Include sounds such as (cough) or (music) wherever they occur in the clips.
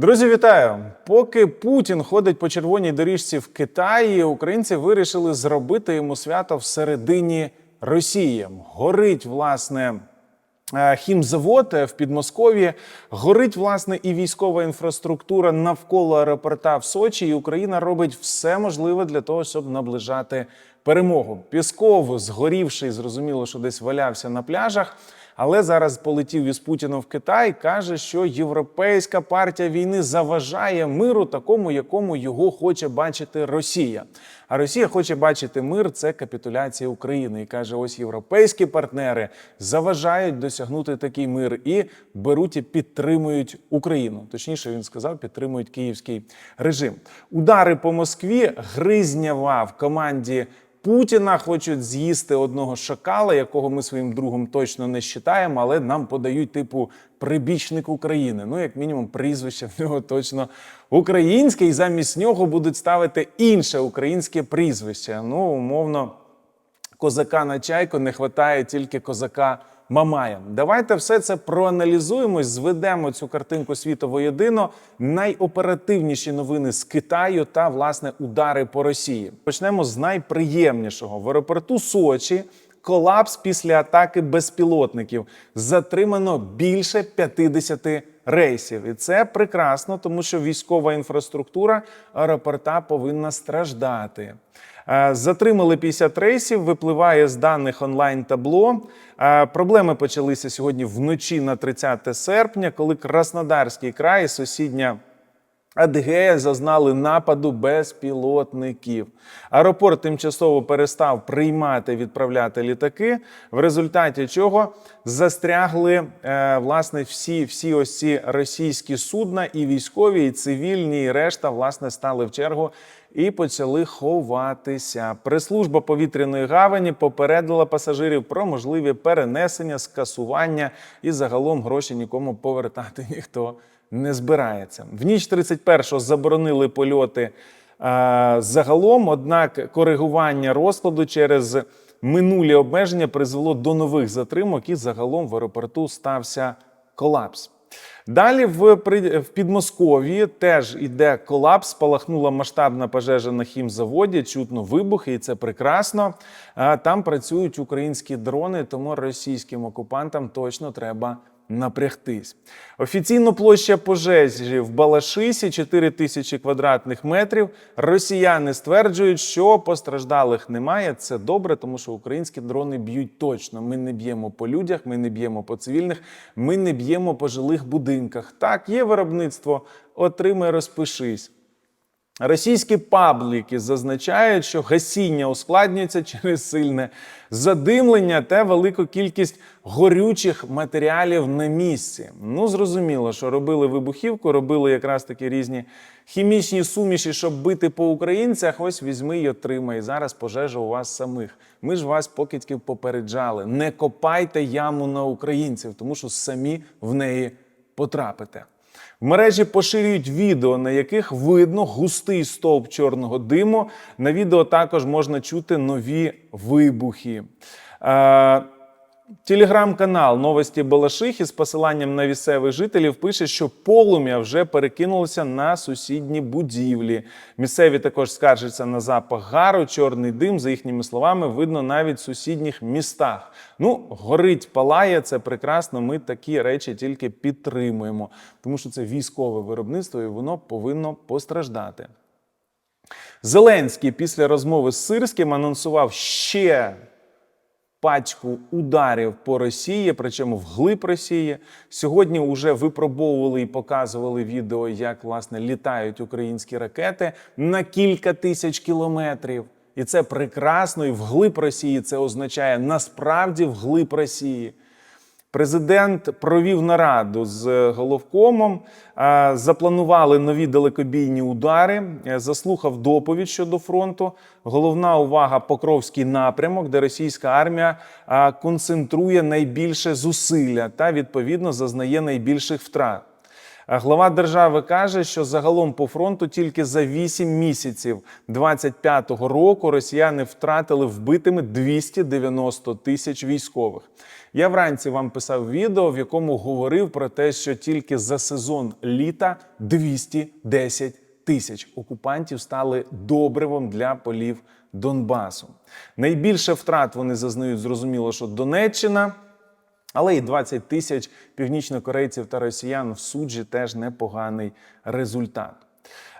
Друзі, вітаю! Поки Путін ходить по червоній доріжці в Китаї, українці вирішили зробити йому свято всередині Росії. Горить власне е, хімзавод е, в Підмосков'ї, горить власне і військова інфраструктура навколо аеропорта в Сочі. І Україна робить все можливе для того, щоб наближати перемогу. Пісков, згорівший, зрозуміло, що десь валявся на пляжах. Але зараз полетів із Путіном в Китай. каже, що європейська партія війни заважає миру, такому, якому його хоче бачити Росія. А Росія хоче бачити мир це капітуляція України. І каже: ось європейські партнери заважають досягнути такий мир і беруть і підтримують Україну. Точніше, він сказав, підтримують київський режим. Удари по Москві Гризнява в команді. Путіна хочуть з'їсти одного шакала, якого ми своїм другом точно не вважаємо, але нам подають типу прибічник України. Ну, як мінімум, прізвище в нього точно українське, і замість нього будуть ставити інше українське прізвище. Ну, умовно, козака на чайку не вистачає тільки козака. Мамая, давайте все це проаналізуємо, зведемо цю картинку світу воєдино. Найоперативніші новини з Китаю та власне удари по Росії. Почнемо з найприємнішого в аеропорту Сочі. Колапс після атаки безпілотників затримано більше 50 рейсів, і це прекрасно, тому що військова інфраструктура аеропорта повинна страждати. Е, Затримали 50 рейсів, випливає з даних онлайн табло. Е, Проблеми почалися сьогодні вночі на 30 серпня, коли Краснодарський край, сусідня Адигея зазнали нападу безпілотників. Аеропорт тимчасово перестав приймати відправляти літаки, в результаті чого застрягли е, власне всі, всі ось ці російські судна, і військові, і цивільні, і решта власне стали в чергу і почали ховатися. Прес-служба повітряної гавані попередила пасажирів про можливі перенесення, скасування і загалом гроші нікому повертати (laughs) ніхто не збирається. В ніч 31-го заборонили польоти е, загалом, однак коригування розкладу через минулі обмеження призвело до нових затримок, і загалом в аеропорту стався колапс. Далі в, в Підмосков'ї теж іде колапс, спалахнула масштабна пожежа на хімзаводі, чутно вибухи, і це прекрасно. Там працюють українські дрони, тому російським окупантам точно треба напрягтись. Офіційно площа пожежі в Балашисі 4 тисячі квадратних метрів. Росіяни стверджують, що постраждалих немає. Це добре, тому що українські дрони б'ють точно. Ми не б'ємо по людях, ми не б'ємо по цивільних, ми не б'ємо по жилих будинках. Так, є виробництво, отримай, розпишись. Російські пабліки зазначають, що гасіння ускладнюється через сильне задимлення та велику кількість горючих матеріалів на місці. Ну, зрозуміло, що робили вибухівку, робили якраз такі різні хімічні суміші, щоб бити по українцях. Ось візьми й отримай. Зараз пожежа у вас самих. Ми ж вас покидьків попереджали. Не копайте яму на українців, тому що самі в неї потрапите. В мережі поширюють відео, на яких видно густий стовп чорного диму. На відео також можна чути нові вибухи. Телеграм-канал Новості Балашихи з посиланням на місцевих жителів пише, що полум'я вже перекинулося на сусідні будівлі. Місцеві також скаржаться на запах гару, чорний дим. За їхніми словами, видно навіть в сусідніх містах. Ну, горить, палає, це прекрасно. Ми такі речі тільки підтримуємо, тому що це військове виробництво і воно повинно постраждати. Зеленський після розмови з Сирським анонсував ще пачку ударів по Росії, причому вглиб Росії. Сьогодні вже випробовували і показували відео, як власне літають українські ракети на кілька тисяч кілометрів. І це прекрасно. І вглиб Росії це означає насправді вглиб Росії. Президент провів нараду з головкомом, е, запланували нові далекобійні удари, е, заслухав доповідь щодо фронту. Головна увага Покровський напрямок, де російська армія е, концентрує найбільше зусилля та відповідно зазнає найбільших втрат. Глава держави каже, що загалом по фронту тільки за 8 місяців 25-го року росіяни втратили вбитими 290 тисяч військових. Я вранці вам писав відео, в якому говорив про те, що тільки за сезон літа 210 тисяч окупантів стали добривом для полів Донбасу. Найбільше втрат вони зазнають, зрозуміло, що Донеччина. Але і 20 тисяч північнокорейців та росіян в суджі теж непоганий результат.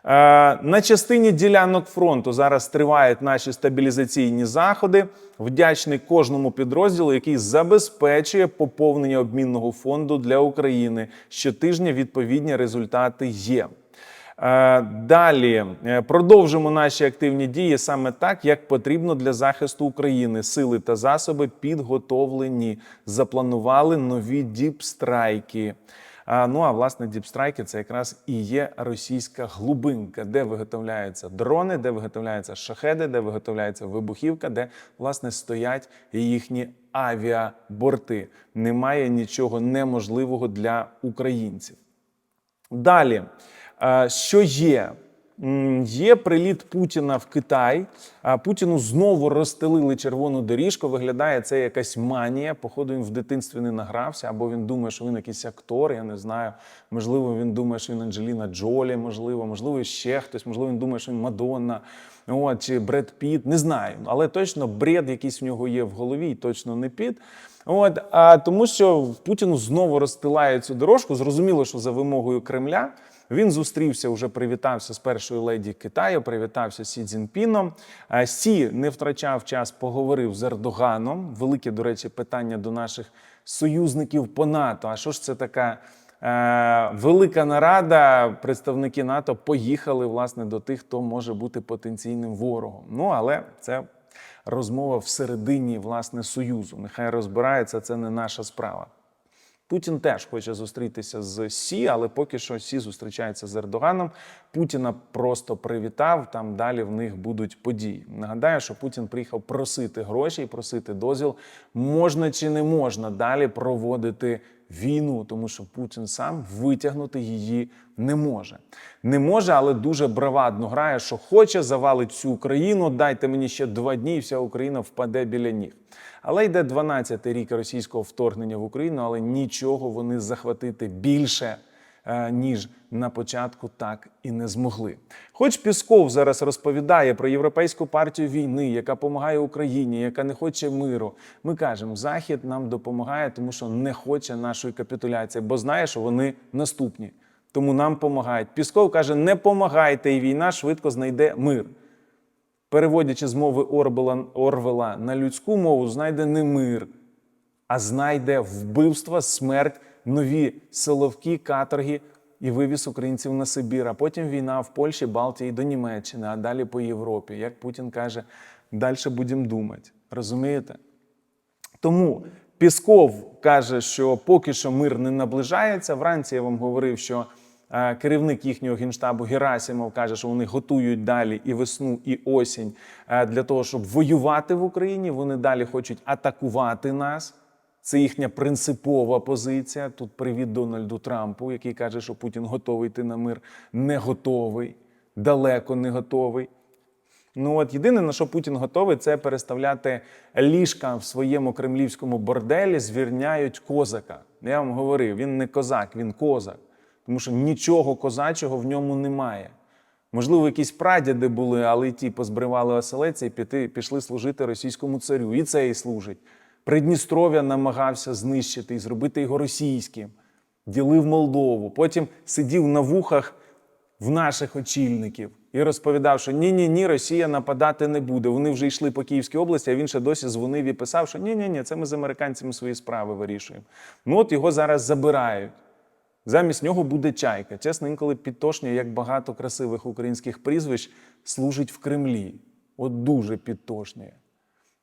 Е, На частині ділянок фронту зараз тривають наші стабілізаційні заходи. Вдячний кожному підрозділу, який забезпечує поповнення обмінного фонду для України. Щотижня відповідні результати є. Е, Далі е, продовжимо наші активні дії саме так, як потрібно для захисту України. Сили та засоби підготовлені. Запланували нові діпстрайки. Ну а власне діпстрайки це якраз і є російська глибинка, де виготовляються дрони, де виготовляються шахеди, де виготовляється вибухівка, де власне стоять їхні авіаборти. Немає нічого неможливого для українців. Далі, е, що є? Є приліт Путіна в Китай. А Путіну знову розстелили червону доріжку. Виглядає це якась манія. Походу, він в дитинстві не награвся, або він думає, що він якийсь актор. Я не знаю. Можливо, він думає, що він Анджеліна Джолі, можливо, можливо, ще хтось, можливо, він думає, що він Мадонна. От, чи Бред Піт, не знаю. Але точно бред якийсь в нього є в голові, і точно не Піт. От, а тому, що Путіну знову розстилає цю дорожку. Зрозуміло, що за вимогою Кремля. Він зустрівся, вже привітався з першою леді Китаю, привітався з Сі Цзіньпіном. Е, Сі не втрачав час, поговорив з Ердоганом. Велике, до речі, питання до наших союзників по НАТО. А що ж це така е, велика нарада? Представники НАТО поїхали власне до тих, хто може бути потенційним ворогом. Ну але це розмова всередині власне союзу. Нехай розбирається, це не наша справа. Путін теж хоче зустрітися з Сі, але поки що Сі зустрічається з Ердоганом. Путіна просто привітав. Там далі в них будуть події. Нагадаю, що Путін приїхав просити гроші і просити дозвіл, можна чи не можна далі проводити війну, тому що Путін сам витягнути її не може. Не може, але дуже бравадно грає, що хоче завалить всю Україну. Дайте мені ще два дні, і вся Україна впаде біля ніг. Але йде 12-й рік російського вторгнення в Україну, але нічого вони захватити більше. Е, Ніж на початку так і не змогли. Хоч Пісков зараз розповідає про європейську партію війни, яка допомагає Україні, яка не хоче миру. Ми кажемо, Захід нам допомагає, тому що не хоче нашої капітуляції, бо знає, що вони наступні. Тому нам допомагають. Пісков каже: не помагайте, і війна швидко знайде мир переводячи з мови Орбела, Орвела на людську мову, знайде не мир, а знайде вбивства, смерть, нові силовки, каторги і вивіз українців на Сибір. А потім війна в Польщі, Балтії до Німеччини, а далі по Європі. Як Путін каже, далі будемо думати. Розумієте? Тому Пісков каже, що поки що мир не наближається. Вранці я вам говорив, що е, керівник їхнього генштабу Герасимов каже, що вони готують далі і весну, і осінь е, для того, щоб воювати в Україні. Вони далі хочуть атакувати нас. Це їхня принципова позиція. Тут привіт Дональду Трампу, який каже, що Путін готовий йти на мир, не готовий, далеко не готовий. Ну от єдине, на що Путін готовий, це переставляти ліжка в своєму кремлівському борделі, звірняють козака. Я вам говорив, він не козак, він козак. Тому що нічого козачого в ньому немає. Можливо, якісь прадіди були, але й ті позбривали оселедця і піти, пішли служити російському царю. І це і служить. Придністров'я намагався знищити і зробити його російським, ділив Молдову. Потім сидів на вухах в наших очільників і розповідав, що ні, ні, Росія нападати не буде. Вони вже йшли по Київській області, а він ще досі дзвонив і писав, що ні, ні, ні, це ми з американцями свої справи вирішуємо. Ну от його зараз забирають. Замість нього буде чайка. Чесно, інколи підтошнює, як багато красивих українських прізвищ служить в Кремлі. От дуже підтошнює.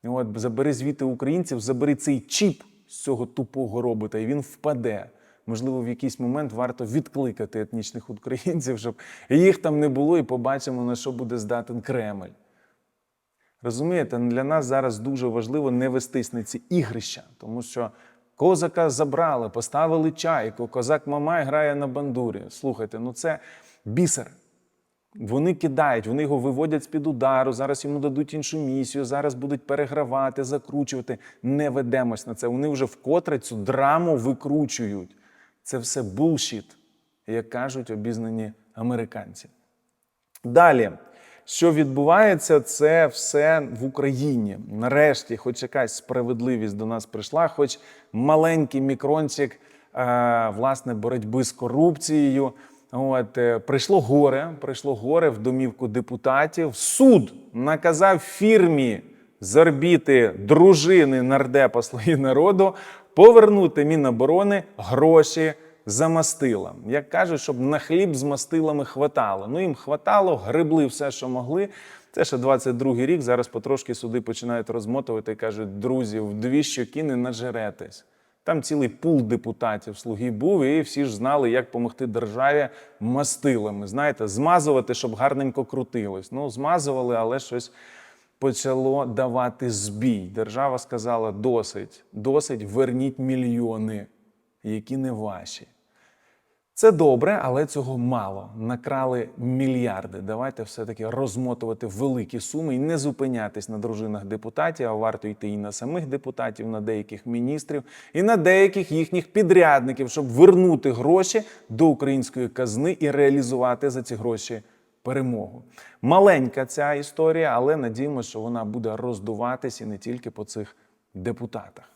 От забери звідти українців, забери цей чіп з цього тупого робота, і він впаде. Можливо, в якийсь момент варто відкликати етнічних українців, щоб їх там не було, і побачимо, на що буде здатен Кремль. Розумієте, для нас зараз дуже важливо не вестись на ці ігрища, тому що Козака забрали, поставили чайку, козак Мамай грає на бандурі. Слухайте, ну це бісер. Вони кидають, вони його виводять з-під удару. Зараз йому дадуть іншу місію. Зараз будуть перегравати, закручувати. Не ведемось на це. Вони вже вкотре цю драму викручують. Це все булшіт, як кажуть обізнані американці. Далі, що відбувається, це все в Україні. Нарешті, хоч якась справедливість до нас прийшла, хоч маленький мікрончик е, власне боротьби з корупцією. От е, прийшло горе, прийшло горе в домівку депутатів. Суд наказав фірмі з орбіти дружини нардепа «Слуги народу повернути Міноборони гроші за мастила. Як кажуть, щоб на хліб з мастилами хватало. Ну їм хватало, гребли все, що могли. Це ще 22-й рік. Зараз потрошки суди починають розмотувати і кажуть, друзі, в дві щоки не нажеретесь. Там цілий пул депутатів слуги був, і всі ж знали, як допомогти державі мастилами. Знаєте, змазувати, щоб гарненько крутилось. Ну, змазували, але щось почало давати збій. Держава сказала: досить, досить, верніть мільйони, які не ваші. Це добре, але цього мало. Накрали мільярди. Давайте все-таки розмотувати великі суми і не зупинятись на дружинах депутатів, а варто йти і на самих депутатів, на деяких міністрів, і на деяких їхніх підрядників, щоб вернути гроші до української казни і реалізувати за ці гроші перемогу. Маленька ця історія, але надіємося, що вона буде роздуватись і не тільки по цих депутатах.